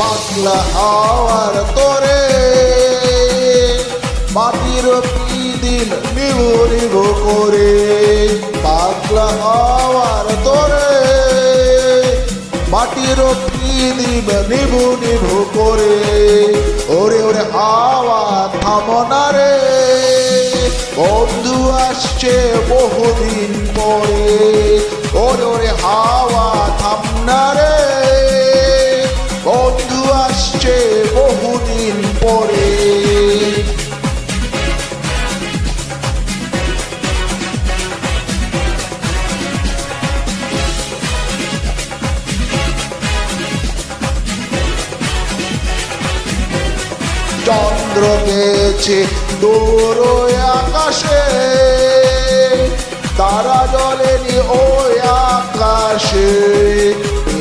পাতলা হাওয়ার তোরে। মাটির দিন নিভু করে। পাতলা হাওয়ার তোরে। মাটির দিন নিভু নিভু করে। ওরে ওরে, হাওয়া থামনা রে। বন্ধু আসছে বহুদিন পরে। চন্দ্র গেছে দূর আকাশে। তারা জলেনি ওই আকাশে।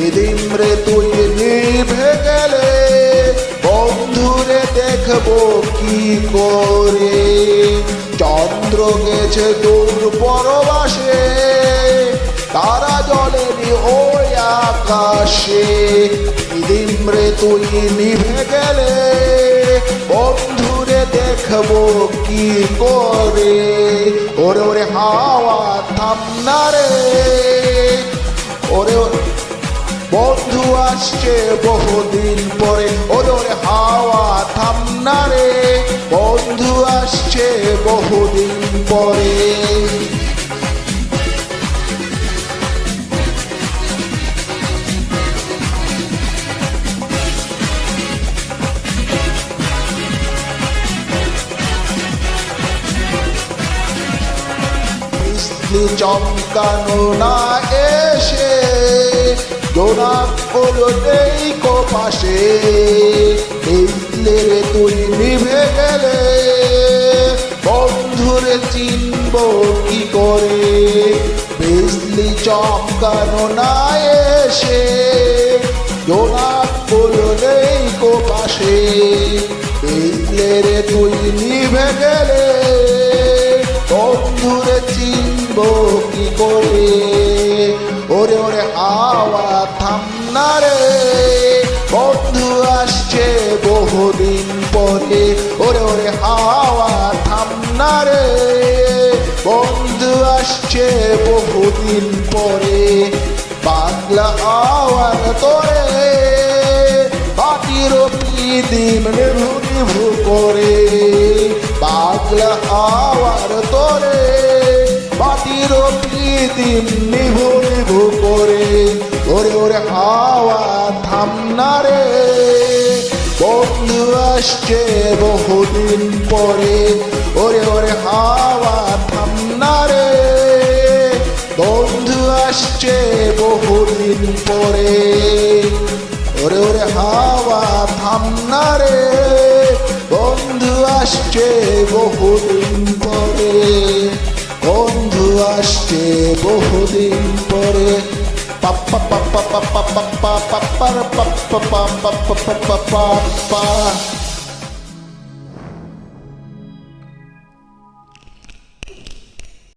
এদিন রে তুই নিভে গেলে। বন্ধুরে দেখব কি করে। চন্দ্র গেছে দূর পরবাসে। তারা জলেনি ওই আকাশে। এদিন রে তুই নিভে গেলে। দেখব কি করে? ওরে ওরে, হাওয়া থামনা রে। ওরে বন্ধু আসছে বহুদিন পরে। ওরে ওরে, হাওয়া থামনা রে। বন্ধু আসছে বহুদিন পরে। চমকানো না এসে জোনাক হলো নেই কো পাশে বিজলি রে তুই নিভে গেলে, বন্ধুরে চিনব কি করে? বিজলি চমকানো না এসে জোনাক হলো নেই কো পাশে বিজলি রে তুই নিভে গেলে, বন্ধুরে চিনব কি করে? ওরে ওরে, হাওয়া থামনা রে। বন্ধু আসছে বহুদিন পরে। ওরে ওরে, হাওয়া থামনা রে। বন্ধু আসছে বহুদিন পরে। বাংলা আওয়ার তোরে। মাটির দিন নিভু করে? পাগলা আওয়ার তোরে। মাটির দিন নিভু নিভু করে। ওরে ওরে, হাওয়া থামনা রে বন্ধু আসছে বহুদিন পরে। ওরে ওরে, হাওয়া থামনা রে বন্ধু আসছে বহুদিন পরে। ওরে ওরে, হাওয়া থামনা রে বন্ধু আসছে বহুদিন পরে। বন্ধু আসছে বহুদিন পরে পাপ্পা পাপ্পা পাপ্পা পাপ্পা পাপ্পা পাপ্পা পাপ্পা পাপ্পা পাপ্পা